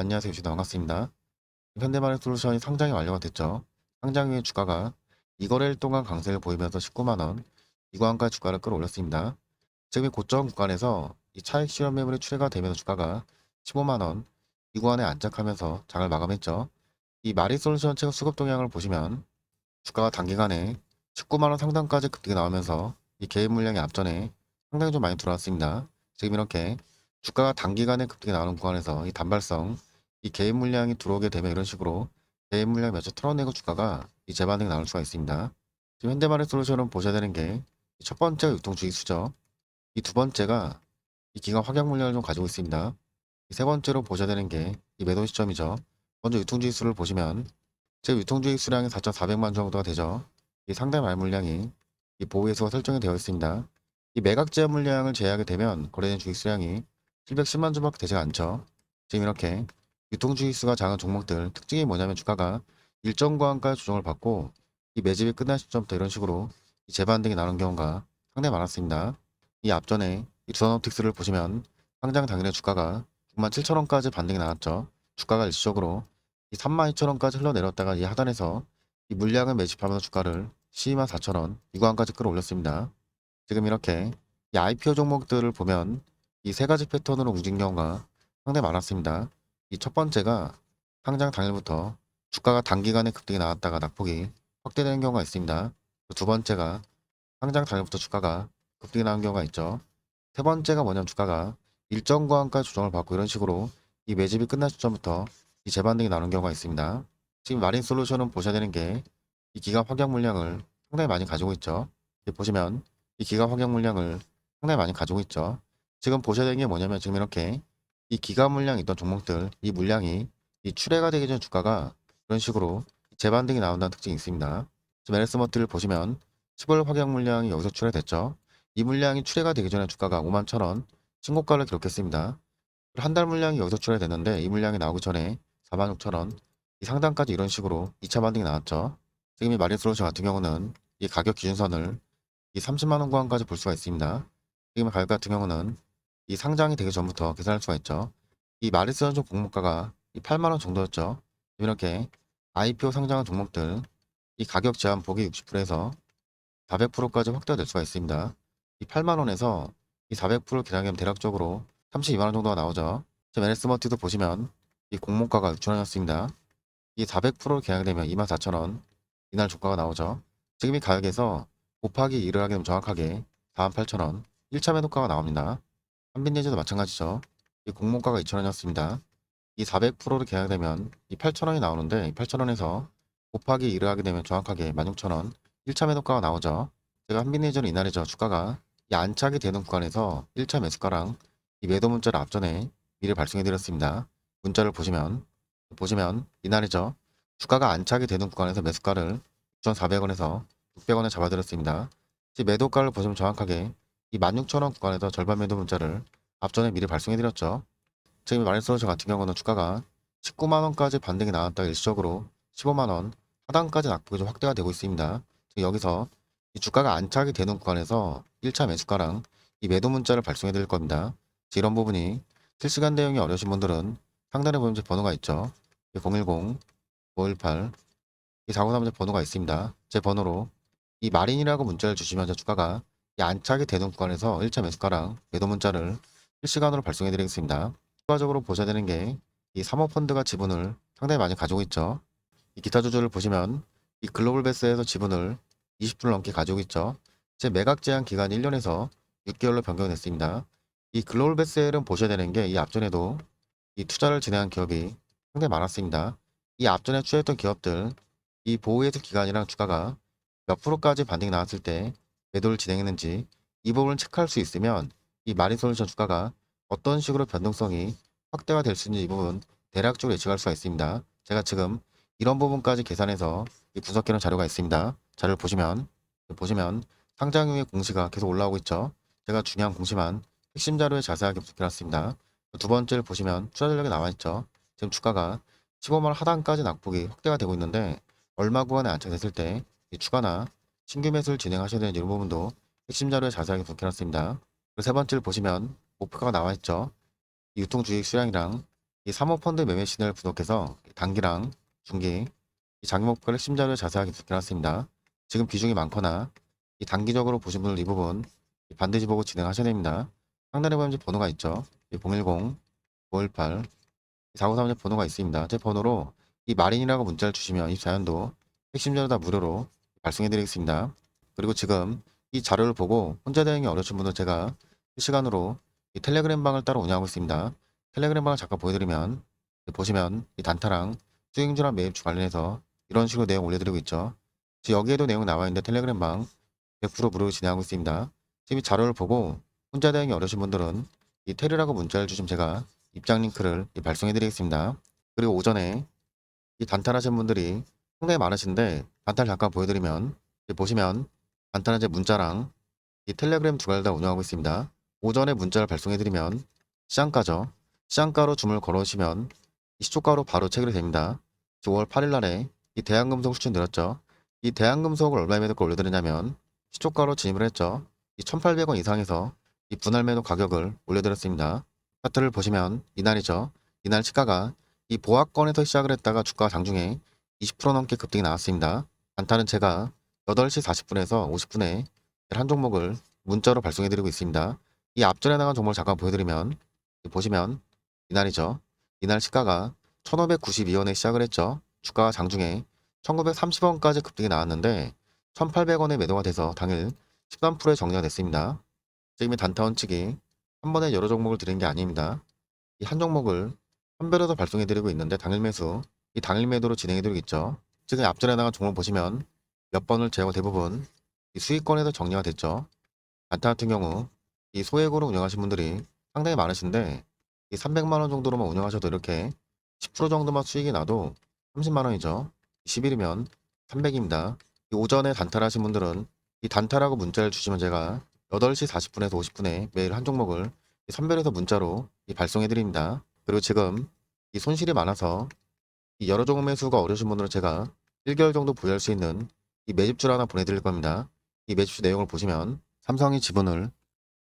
네, 안녕하세요. 유시다 반갑습니다. 현대마켓 솔루션이 상장이 완료가 됐죠. 상장 후에 주가가 이거래일 동안 강세를 보이면서 19만원, 이구간까지 주가를 끌어올렸습니다. 지금 이 고점 구간에서 이 차익 실현 매물이 출회가 되면서 주가가 15만원, 이 구간에 안착하면서 장을 마감했죠. 이 마리솔루션 최고 수급 동향을 보시면 주가가 단기간에 19만원 상단까지 급등이 나오면서 이 개인 물량이 앞전에 상당히 좀 많이 들어왔습니다. 지금 이렇게 주가가 단기간에 급등이 나오는 구간에서 이 단발성 이 개인 물량이 들어오게 되면 이런 식으로 개인 물량 몇주 털어내고 주가가 이 재반등이 나올 수가 있습니다. 지금 현대마켓 솔루션은 보셔야 되는 게 첫 번째가 유통주의수죠. 이 두 번째가 이 기간 확약 물량을 좀 가지고 있습니다. 이세 번째로 보셔야 되는 게 이 매도 시점이죠. 먼저 유통주의수를 보시면 지금 유통주의수량이 4,400만 정도가 되죠. 이 상대 말 물량이 이 보호예수가 설정이 되어 있습니다. 이 매각 제한 물량을 제외하게 되면 거래된 주식수량이 710만 주밖에 되지가 않죠. 지금 이렇게 유통주의수가 작은 종목들 특징이 뭐냐면 주가가 일정 구간까지 조정을 받고 이 매집이 끝난 시점부터 이런 식으로 이 재반등이 나는 경우가 상당히 많았습니다. 이 앞전에 이 두산옵틱스를 보시면 상장 당일에 주가가 67,000원까지 반등이 나왔죠. 주가가 일시적으로 이 32,000원까지 흘러내렸다가 이 하단에서 이 물량을 매집하면서 주가를 124,000원 이 구간까지 끌어올렸습니다. 지금 이렇게 이 IPO 종목들을 보면 이 세 가지 패턴으로 움직인 경우가 상당히 많았습니다. 이 첫 번째가 상장 당일부터 주가가 단기간에 급등이 나왔다가 낙폭이 확대되는 경우가 있습니다. 두 번째가 상장 당일부터 주가가 급등이 나온 경우가 있죠. 세 번째가 뭐냐면 주가가 일정 구간까지 조정을 받고 이런 식으로 이 매집이 끝난 시점부터 이 재반등이 나오는 경우가 있습니다. 지금 마린 솔루션은 보셔야 되는 게 이 기간 확약 물량을 상당히 많이 가지고 있죠. 보시면 이 기간 확약 물량을 상당히 많이 가지고 있죠. 지금 보셔야 되는 게 뭐냐면 지금 이렇게 이 기간 물량이 있던 종목들 이 물량이 이 출회가 되기 전 주가가 이런 식으로 재반등이 나온다는 특징이 있습니다. LS머트를 보시면 10월 확약 물량이 여기서 출회됐죠. 이 물량이 출회가 되기 전에 주가가 5만 1천원 신고가를 기록했습니다. 한 달 물량이 여기서 출회됐는데 이 물량이 나오기 전에 4만 6천 원 이 상단까지 이런 식으로 2차 반등이 나왔죠. 지금 이 마린솔루션 같은 경우는 이 가격 기준선을 이 30만 원 구간까지 볼 수가 있습니다. 지금 가격 같은 경우는 이 상장이 되기 전부터 계산할 수가 있죠. 이 마리스전종 공모가가 이 8만원 정도였죠. 이렇게 IPO 상장한 종목들 이 가격 제한 폭이 60%에서 400%까지 확대가 될 수가 있습니다. 이 8만원에서 이 400%를 계산하면 대략적으로 32만원 정도가 나오죠. 지금 NS머티도 보시면 이 공모가가 6천원이었습니다. 이 400%를 계산되면 24,000원 이날 주가가 나오죠. 지금 이 가격에서 곱하기 2를 하게 되면 정확하게 48,000원 1차 매도가가 나옵니다. 한빛예제도 마찬가지죠. 이 공모가가 2,000원이었습니다. 이 400%를 계약되면 이 8,000원이 나오는데 이 8,000원에서 곱하기 2를 하게 되면 정확하게 16,000원 1차 매도가가 나오죠. 제가 한빛예제는 이날이죠. 주가가 이 안착이 되는 구간에서 1차 매수가랑 이 매도 문자를 앞전에 미리 발송해 드렸습니다. 문자를 보시면 보시면 이날이죠. 주가가 안착이 되는 구간에서 매수가를 6,400원에서 600원에 잡아드렸습니다. 이 매도가를 보시면 정확하게 이 16,000원 구간에서 절반 매도 문자를 앞전에 미리 발송해드렸죠. 지금 마린솔루션 같은 경우는 주가가 19만원까지 반등이 나왔다가 일시적으로 15만원 하단까지 낙폭이 좀 확대가 되고 있습니다. 여기서 이 주가가 안착이 되는 구간에서 1차 매수가랑 이 매도 문자를 발송해 드릴 겁니다. 이런 부분이 실시간 대응이 어려우신 분들은 상단에 보면 제 번호가 있죠. 010 518 이4930 번호가 있습니다. 제 번호로 이 마린이라고 문자를 주시면 저 주가가 이 안착이 되는 구간에서 1차 매수가랑 매도 문자를 실시간으로 발송해 드리겠습니다. 추가적으로 보셔야 되는 게 이 사모펀드가 지분을 상당히 많이 가지고 있죠. 이 기타 주주를 보시면 이 글로벌 베스에서 지분을 20%를 넘게 가지고 있죠. 제 매각 제한 기간 1년에서 6개월로 변경됐습니다. 이 글로벌 베스엘은 보셔야 되는 게 이 앞전에도 이 투자를 진행한 기업이 상당히 많았습니다. 이 앞전에 투자했던 기업들 이 보호해수 기간이랑 주가가 몇 프로까지 반등이 나왔을 때 매도를 진행했는지 이 부분을 체크할 수 있으면 이 마린솔루션 주가가 어떤 식으로 변동성이 확대가 될 수 있는지 이 부분 대략적으로 예측할 수가 있습니다. 제가 지금 이런 부분까지 계산해서 이 분석해 놓은 자료가 있습니다. 자료를 보시면 보시면 상장 후에 공시가 계속 올라오고 있죠. 제가 중요한 공시만 핵심 자료에 자세하게 분석해 놨습니다. 두 번째를 보시면 투자 전략이 나와 있죠. 지금 주가가 15만 하단까지 낙폭이 확대가 되고 있는데 얼마 구간에 안착됐을 때 이 추가나 신규 매수를 진행하셔야 되는 이런 부분도 핵심 자료에 자세하게 분석해 놨습니다. 그리고 세 번째를 보시면 목표가가 나와 있죠. 이 유통 주식 수량이랑 이 사모펀드 매매 시널 분석해서 단기랑 중기, 이 장기 목표를 핵심 자료를 자세하게 분석해놨습니다. 지금 비중이 많거나 이 단기적으로 보신 분들 이 부분 반드시 보고 진행하셔야 됩니다. 상단에 보면 번호가 있죠. 이 010, 518, 493의 번호가 있습니다. 제 번호로 이 마린이라고 문자를 주시면 24년도 핵심 자료 다 무료로 발송해 드리겠습니다. 그리고 지금 이 자료를 보고 혼자 대응이 어려우신 분들 제가 실시간으로 이 텔레그램 방을 따로 운영하고 있습니다. 텔레그램 방을 잠깐 보여드리면 보시면 이 단타랑 수익률랑 매입주 관련해서 이런 식으로 내용 올려드리고 있죠. 지금 여기에도 내용 나와 있는데 텔레그램 방 100% 무료로 진행하고 있습니다. 지금 이 자료를 보고 혼자 대응이 어려우신 분들은 이 테르라고 문자를 주시면 제가 입장 링크를 발송해 드리겠습니다. 그리고 오전에 이 단타하신 분들이 상당히 많으신데 단타를 잠깐 보여드리면 보시면 단타는 제 문자랑 이 텔레그램 두 가지를 다 운영하고 있습니다. 오전에 문자를 발송해 드리면 시장가죠. 시장가로 주문을 걸어오시면 이 시초가로 바로 체결이 됩니다. 5월 8일 날에 이 대한금속 늘었죠. 이 대한금속을 얼마에 매도가 올려드리냐면 시초가로 진입을 했죠. 이 1,800원 이상에서 이 분할 매도 가격을 올려드렸습니다. 차트를 보시면 이날이죠. 이날 시가가 이 보합권에서 시작을 했다가 주가 장중에 20% 넘게 급등이 나왔습니다. 단타는 제가 8시 40분에서 50분에 한 종목을 문자로 발송해드리고 있습니다. 이 앞전에 나간 종목을 잠깐 보여드리면 보시면 이날이죠. 이날 시가가 1592원에 시작을 했죠. 주가가 장중에 1930원까지 급등이 나왔는데 1800원에 매도가 돼서 당일 13%의 정리가 됐습니다. 지금 이 단타 원칙이 한 번에 여러 종목을 드린 게 아닙니다. 이 한 종목을 더 발송해드리고 있는데 당일 매수, 이 당일 매도로 진행해드리고 있죠. 지금 앞전에 나간 종목 보시면 몇 번을 제거 대부분 이 수익권에서 정리가 됐죠. 단타 같은 경우 이 소액으로 운영하신 분들이 상당히 많으신데 이 300만 원 정도로만 운영하셔도 이렇게 10% 정도만 수익이 나도 30만 원이죠. 10일이면 300입니다. 이 오전에 단타를 하신 분들은 이 단타라고 문자를 주시면 제가 8시 40분에서 50분에 매일 한 종목을 이 선별해서 문자로 이 발송해 드립니다. 그리고 지금 이 손실이 많아서 이 여러 종목 매수가 어려우신 분들은 제가 1개월 정도 보유할 수 있는 이 매집줄 하나 보내드릴 겁니다. 이 매집줄 내용을 보시면 삼성이 지분을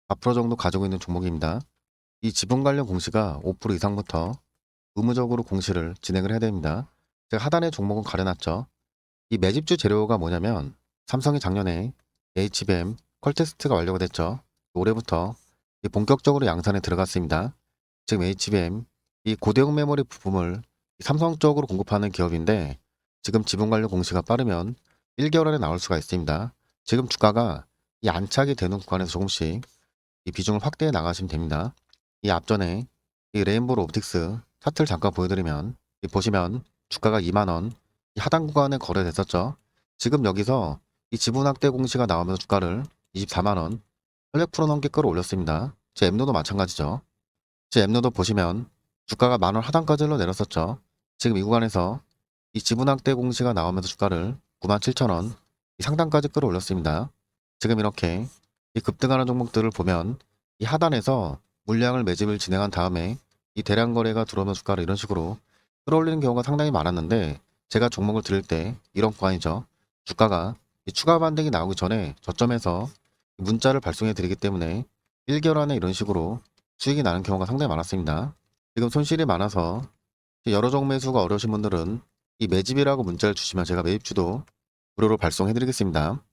4% 정도 가지고 있는 종목입니다. 이 지분 관련 공시가 5% 이상부터 의무적으로 공시를 진행을 해야 됩니다. 제가 하단에 종목은 가려놨죠. 이 매집주 재료가 뭐냐면 삼성이 작년에 HBM 퀄테스트가 완료가 됐죠. 올해부터 이 본격적으로 양산에 들어갔습니다. 지금 HBM 이 고대용 메모리 부품을 삼성 쪽으로 공급하는 기업인데 지금 지분 관련 공시가 빠르면 1개월 안에 나올 수가 있습니다. 지금 주가가 이 안착이 되는 구간에서 조금씩 이 비중을 확대해 나가시면 됩니다. 이 앞전에 이 레인보우 옵틱스 차트를 잠깐 보여드리면 이 보시면 주가가 2만원 이 하단 구간에 거래됐었죠. 지금 여기서 이 지분 확대 공시가 나오면서 주가를 24만원 800% 넘게 끌어올렸습니다. 제 앱노도 마찬가지죠. 제 앱노도 보시면 주가가 만원 하단까지 흘러내렸었죠. 지금 이 구간에서 이 지분 확대 공시가 나오면서 주가를 97,000원 이 상단까지 끌어올렸습니다. 지금 이렇게 이 급등하는 종목들을 보면 이 하단에서 물량을 매집을 진행한 다음에 이 대량 거래가 들어오면 주가를 이런 식으로 끌어올리는 경우가 상당히 많았는데 제가 종목을 들을 때 이런 구간이죠. 주가가 이 추가 반등이 나오기 전에 저점에서 문자를 발송해 드리기 때문에 1개월 안에 이런 식으로 수익이 나는 경우가 상당히 많았습니다. 지금 손실이 많아서 여러 종목 매수가 어려우신 분들은 이 매집이라고 문자를 주시면 제가 매입주도 무료로 발송해 드리겠습니다.